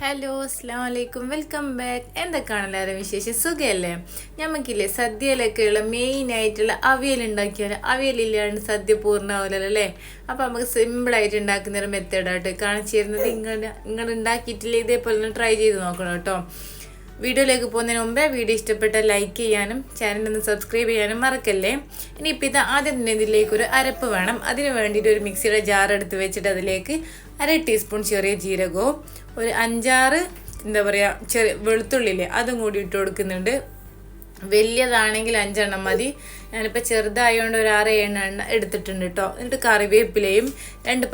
Hello അസ്സാം വലൈക്കും welcome back എന്തൊക്കെയാണ് എല്ലാവരും വിശേഷം? സുഖമല്ലേ ഞമ്മക്കില്ലേ സദ്യയിലൊക്കെയുള്ള മെയിൻ ആയിട്ടുള്ള അവിയൽ ഉണ്ടാക്കിയാൽ അവിയലില്ലാണ്ട് സദ്യ പൂർണമാവില്ലല്ലോ അല്ലേ? അപ്പം നമുക്ക് സിമ്പിളായിട്ട് ഉണ്ടാക്കുന്ന ഒരു മെത്തേഡായിട്ട് കാണിച്ചു തരുന്നത്. ഇങ്ങനെ ഇങ്ങനെ ഉണ്ടാക്കിയിട്ടില്ല? ഇതേപോലെ ട്രൈ ചെയ്ത് നോക്കണം കേട്ടോ. വീഡിയോയിലേക്ക് പോകുന്നതിന് മുമ്പേ വീഡിയോ ഇഷ്ടപ്പെട്ട ലൈക്ക് ചെയ്യാനും ചാനൽ ഒന്ന് സബ്സ്ക്രൈബ് ചെയ്യാനും മറക്കല്ലേ? ഇനിയിപ്പോൾ ഇത് ആദ്യം തന്നെ ഇതിലേക്ക് ഒരു അരപ്പ് വേണം. അതിന് വേണ്ടിയിട്ട് ഒരു മിക്സിയുടെ ജാർ എടുത്ത് വെച്ചിട്ട് അതിലേക്ക് അര ടീസ്പൂൺ ചെറിയ ജീരകവും ഒരു അഞ്ചാറ് എന്താ പറയുക ചെറിയ വെളുത്തുള്ളില്ലേ അതും കൂടി ഇട്ട് കൊടുക്കുന്നുണ്ട്. വലിയതാണെങ്കിൽ അഞ്ചെണ്ണം മതി. ഞാനിപ്പോൾ ചെറുതായതുകൊണ്ട് ഒരു ആറ് ഏഴെണ്ണം എടുത്തിട്ടുണ്ട് കേട്ടോ എന്നിട്ട് കറിവേപ്പിലയും രണ്ട്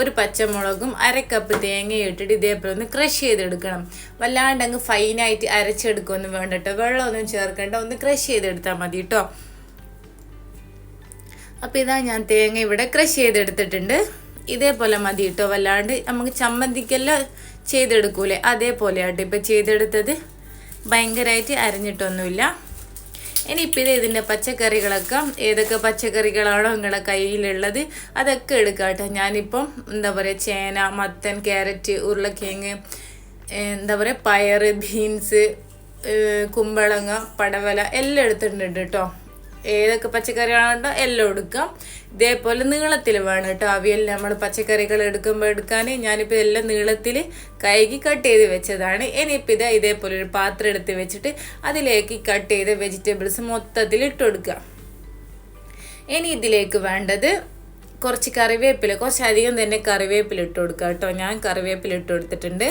ഒരു പച്ചമുളകും അര കപ്പ് തേങ്ങയും ഇട്ടിട്ട് ഇതേപോലെ ഒന്ന് ക്രഷ് ചെയ്തെടുക്കണം. വല്ലാണ്ട് അങ്ങ് ഫൈനായിട്ട് അരച്ചെടുക്കൊന്നും വേണ്ട കേട്ടോ വെള്ളമൊന്നും ചേർക്കണ്ട. ഒന്ന് ക്രഷ് ചെയ്തെടുത്താൽ മതി കേട്ടോ അപ്പോൾ ഇതാ ഞാൻ തേങ്ങ ഇവിടെ ക്രഷ് ചെയ്തെടുത്തിട്ടുണ്ട്. ഇതേപോലെ മതി കേട്ടോ വല്ലാണ്ട് നമുക്ക് ചമ്മന്തിക്കെല്ലാം ചെയ്തെടുക്കൂലേ? അതേപോലെ ആട്ടോ ഇപ്പം ചെയ്തെടുത്തത്. ഭയങ്കരമായിട്ട് അരഞ്ഞിട്ടൊന്നുമില്ല. ഇനിയിപ്പോൾ ഇത് ഇതിന്റെ പച്ചക്കറികളൊക്കെ ഏതൊക്കെ പച്ചക്കറികളാണോ നിങ്ങളുടെ കയ്യിലുള്ളത് അതൊക്കെ എടുക്കാം കേട്ടോ ഞാനിപ്പം എന്താ പറയുക ചേന മത്തൻ ക്യാരറ്റ് ഉരുളക്കിഴങ്ങ് എന്താ പറയുക പയർ ബീൻസ് കുമ്പളങ്ങ പടവല എല്ലാം എടുത്തിട്ടുണ്ട് കേട്ടോ. ഏതൊക്കെ പച്ചക്കറികളുണ്ടോ എല്ലാം എടുക്കാം. ഇതേപോലെ നീളത്തിൽ വേണം കേട്ടോ. അവിയൽ നമ്മൾ പച്ചക്കറികൾ എടുക്കുമ്പോൾ എടുക്കാൻ ഞാനിപ്പോൾ എല്ലാം നീളത്തിൽ കൈകി കട്ട് ചെയ്ത് വെച്ചതാണ്. ഇനിയിപ്പോൾ ഇതാ ഇതേപോലെ ഒരു പാത്രം എടുത്ത് വെച്ചിട്ട് അതിലേക്ക് കട്ട് ചെയ്ത വെജിറ്റബിൾസ് മൊത്തത്തിൽ ഇട്ട് കൊടുക്കുക. ഇനി ഇതിലേക്ക് വേണ്ടത് കുറച്ച് കറിവേപ്പില. കുറച്ചധികം തന്നെ കറിവേപ്പില ഇട്ട് കൊടുക്കുക കേട്ടോ. ഞാൻ കറിവേപ്പില ഇട്ട് കൊടുത്തിട്ടുണ്ട്.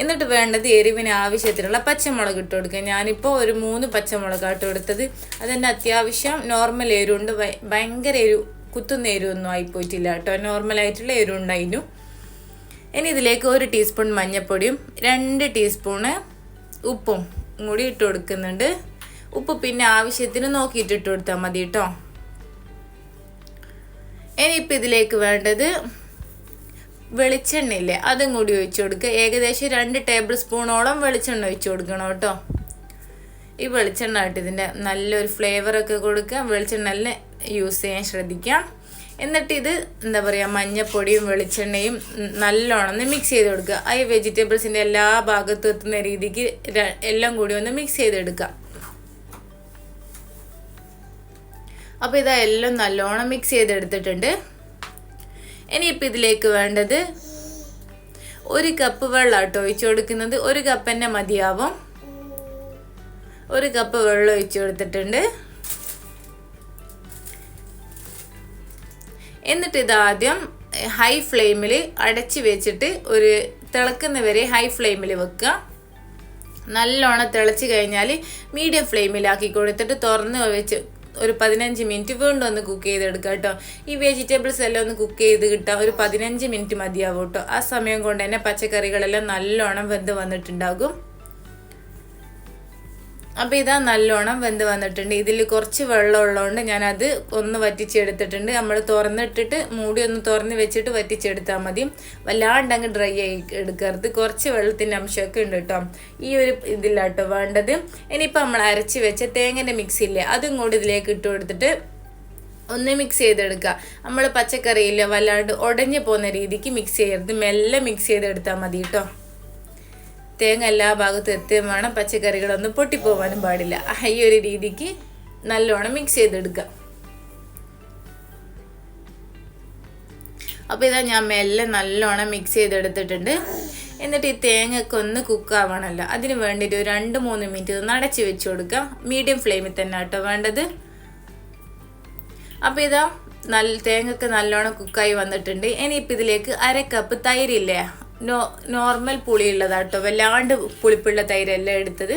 എന്നിട്ട് വേണ്ടത് എരിവിന് ആവശ്യത്തിനുള്ള പച്ചമുളക് ഇട്ട് കൊടുക്കുക. ഞാനിപ്പോൾ ഒരു മൂന്ന് പച്ചമുളകാട്ടോ എടുത്തത് അതെന്റെ അത്യാവശ്യം നോർമൽ എരിവുണ്ട്. ഭയങ്കര എരിവ് കുത്തുന്ന എരിവൊന്നും ആയിപ്പോയിട്ടില്ല കേട്ടോ. നോർമലായിട്ടുള്ള എരിവുണ്ടായിരുന്നു ഇനി ഇതിലേക്ക് ഒരു ടീസ്പൂൺ മഞ്ഞൾപ്പൊടിയും രണ്ട് ടീസ്പൂണ് ഉപ്പും കൂടി ഇട്ട് കൊടുക്കുന്നുണ്ട്. ഉപ്പ് പിന്നെ ആവശ്യത്തിന് നോക്കിയിട്ട് ഇട്ട് കൊടുത്താൽ മതി കേട്ടോ. ഇനിയിപ്പോൾ ഇതിലേക്ക് വേണ്ടത് വെളിച്ചെണ്ണയില്ലേ? അതും കൂടി ഒഴിച്ചു കൊടുക്കുക ഏകദേശം രണ്ട് ടേബിൾ സ്പൂണോളം വെളിച്ചെണ്ണ ഒഴിച്ചു കൊടുക്കണം കേട്ടോ. ഈ വെളിച്ചെണ്ണ ആയിട്ട് ഇതിന്റെ നല്ലൊരു ഫ്ലേവറൊക്കെ കൊടുക്കുക. വെളിച്ചെണ്ണ തന്നെ യൂസ് ചെയ്യാൻ ശ്രദ്ധിക്കാം എന്നിട്ട് ഇത് എന്താ പറയുക മഞ്ഞപ്പൊടിയും വെളിച്ചെണ്ണയും നല്ലോണം ഒന്ന് മിക്സ് ചെയ്ത് കൊടുക്കുക. ആ വെജിറ്റബിൾസിന്റെ എല്ലാ ഭാഗത്തും എത്തുന്ന രീതിക്ക് എല്ലാം കൂടി ഒന്ന് മിക്സ് ചെയ്തെടുക്കുക അപ്പോൾ ഇതാ എല്ലാം നല്ലോണം മിക്സ് ചെയ്തെടുത്തിട്ടുണ്ട് ഇനിയിപ്പോൾ ഇതിലേക്ക് വേണ്ടത് ഒരു കപ്പ് വെള്ളം കേട്ടോ ഒഴിച്ചു കൊടുക്കുന്നത്. ഒരു കപ്പ് തന്നെ മതിയാവും. ഒരു കപ്പ് വെള്ളം ഒഴിച്ചു കൊടുത്തിട്ടുണ്ട്. എന്നിട്ട് ഇതാദ്യം ഹൈ ഫ്ലെയിമിൽ അടച്ച് വെച്ചിട്ട് ഒരു തിളക്കുന്ന വരെ ഹൈ ഫ്ലെയിമിൽ വെക്കുക. നല്ലോണം തിളച്ച് കഴിഞ്ഞാൽ മീഡിയം ഫ്ലെയിമിലാക്കി കൊടുത്തിട്ട് തുറന്ന് വെച്ച് ഒരു പതിനഞ്ച് മിനിറ്റ് വീണ്ടും ഒന്ന് കുക്ക് ചെയ്തെടുക്കുക കേട്ടോ. ഈ വെജിറ്റബിൾസ് എല്ലാം ഒന്ന് കുക്ക് ചെയ്ത് കിട്ടാൻ ഒരു പതിനഞ്ച് മിനിറ്റ് മതിയാവും കേട്ടോ. ആ സമയം കൊണ്ട് തന്നെ പച്ചക്കറികളെല്ലാം നല്ലോണം വെന്ത് വന്നിട്ടുണ്ടാകും. അപ്പോൾ ഇതാ നല്ലോണം വെന്ത് വന്നിട്ടുണ്ട്. ഇതിൽ കുറച്ച് വെള്ളം ഉള്ളതുകൊണ്ട് ഞാനത് ഒന്ന് വറ്റിച്ചെടുത്തിട്ടുണ്ട്. നമ്മൾ തുറന്നിട്ടിട്ട് മൂടി ഒന്ന് തുറന്ന് വെച്ചിട്ട് വറ്റിച്ചെടുത്താൽ മതി. വല്ലാണ്ട് അങ്ങ് ഡ്രൈ ആയി എടുക്കരുത്. കുറച്ച് വെള്ളത്തിന്റെ അംശമൊക്കെ ഉണ്ട് കേട്ടോ ഈ ഒരു ഇതിലാട്ടോ വേണ്ടത്. ഇനിയിപ്പോൾ നമ്മൾ അരച്ച് വെച്ച തേങ്ങന്റെ മിക്സിയില്ലേ അതും കൂടി ഇതിലേക്ക് ഇട്ട് കൊടുത്തിട്ട് ഒന്ന് മിക്സ് ചെയ്തെടുക്കുക. നമ്മൾ പച്ചക്കറിയിൽ വല്ലാണ്ട് ഉടഞ്ഞു പോകുന്ന രീതിക്ക് മിക്സ് ചെയ്യരുത്. മെല്ലെ മിക്സ് ചെയ്തെടുത്താൽ മതി കേട്ടോ തേങ്ങ എല്ലാ ഭാഗത്തും എത്തുകയും വേണം. പച്ചക്കറികളൊന്നും പൊട്ടിപ്പോവാനും പാടില്ല. ഈ ഒരു രീതിക്ക് നല്ലോണം മിക്സ് ചെയ്തെടുക്കുക അപ്പോൾ ഇതാ ഞാൻ മെല്ലെ നല്ലോണം മിക്സ് ചെയ്തെടുത്തിട്ടുണ്ട്. എന്നിട്ട് ഈ തേങ്ങയൊക്കെ ഒന്ന് കുക്കാവണമല്ലോ അതിന് വേണ്ടിയിട്ട് ഒരു രണ്ട് മൂന്ന് മിനിറ്റ് ഒന്ന് അടച്ചു വെച്ച് കൊടുക്കുക. മീഡിയം ഫ്ലെയിമിൽ തന്നെ കേട്ടോ വേണ്ടത്. അപ്പോൾ ഇതാ നല്ല തേങ്ങയൊക്കെ നല്ലോണം കുക്കായി വന്നിട്ടുണ്ട്. ഇനിയിപ്പോൾ ഇതിലേക്ക് അര കപ്പ് തൈരില്ലേ നോ നോർമൽ പുളിയുള്ളതാട്ടോ. വല്ലാണ്ട് പുളിപ്പുള്ള തൈരല്ല എടുത്തത്.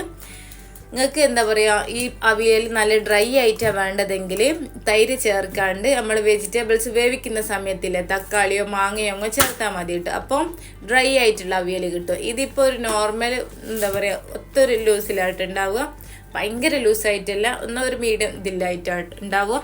നിങ്ങൾക്ക് എന്താ പറയുക ഈ അവിയൽ നല്ല ഡ്രൈ ആയിട്ടാണ് വേണ്ടതെങ്കിൽ തൈര് ചേർക്കാണ്ട് നമ്മൾ വെജിറ്റബിൾസ് വേവിക്കുന്ന സമയത്തില്ലേ തക്കാളിയോ മാങ്ങയോ അങ്ങോ ചേർത്താൽ മതി കേട്ടോ. അപ്പം ഡ്രൈ ആയിട്ടുള്ള അവിയൽ കിട്ടും. ഇതിപ്പോൾ ഒരു നോർമൽ എന്താ പറയുക ഒത്തൊരു ലൂസിലായിട്ട് ഉണ്ടാവുക. ഭയങ്കര ലൂസായിട്ടല്ല ഒരു മീഡിയം ഇതിലായിട്ടാണ് ഉണ്ടാവുക.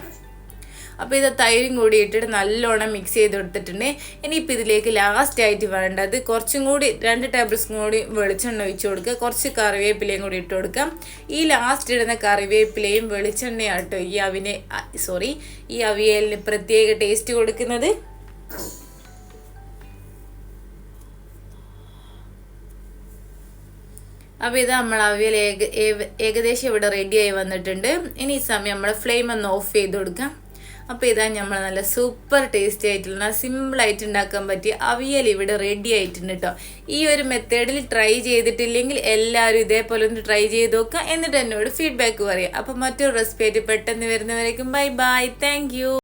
അപ്പോൾ ഇത് തൈരും കൂടി ഇട്ടിട്ട് നല്ലോണം മിക്സ് ചെയ്ത് കൊടുത്തിട്ടുണ്ട് ഇനിയിപ്പോൾ ഇതിലേക്ക് ലാസ്റ്റ് ആയിട്ട് വേണ്ടത് കുറച്ചും കൂടി രണ്ട് ടേബിൾ സ്പൂൺ കൂടി വെളിച്ചെണ്ണ ഒഴിച്ച് കൊടുക്കുക. കുറച്ച് കറിവേപ്പിലയും കൂടി ഇട്ട് കൊടുക്കാം. ഈ ലാസ്റ്റ് ഇടുന്ന കറിവേപ്പിലയും വെളിച്ചെണ്ണയാട്ടോ ഈ അവിനെ സോറി ഈ അവിയലിന് പ്രത്യേക ടേസ്റ്റ് കൊടുക്കുന്നത്. അപ്പോൾ ഇത് നമ്മൾ അവിയൽ ഏക ഏക- ഏകദേശം ഇവിടെ റെഡിയായി വന്നിട്ടുണ്ട്. ഇനി ഈ സമയം നമ്മൾ ഫ്ലെയിം ഒന്ന് ഓഫ് ചെയ്ത് കൊടുക്കാം. അപ്പോൾ ഇതാ നമ്മൾ നല്ല സൂപ്പർ ടേസ്റ്റി ആയിട്ടുള്ള സിമ്പിളായിട്ട് ഉണ്ടാക്കാൻ പറ്റിയ അവിയൽ ഇവിടെ റെഡി ആയിട്ടുണ്ട് കേട്ടോ ഈ ഒരു മെത്തേഡിൽ ട്രൈ ചെയ്തിട്ടില്ലെങ്കിൽ എല്ലാവരും ഇതേപോലെ ഒന്ന് ട്രൈ ചെയ്ത് നോക്കുക എന്നിട്ട് എന്നോട് ഫീഡ്ബാക്ക് പറയാം. അപ്പോൾ മറ്റൊരു റെസിപ്പി ആയിട്ട് പെട്ടെന്ന് വരുന്നവരേക്കും ബൈ ബൈ താങ്ക്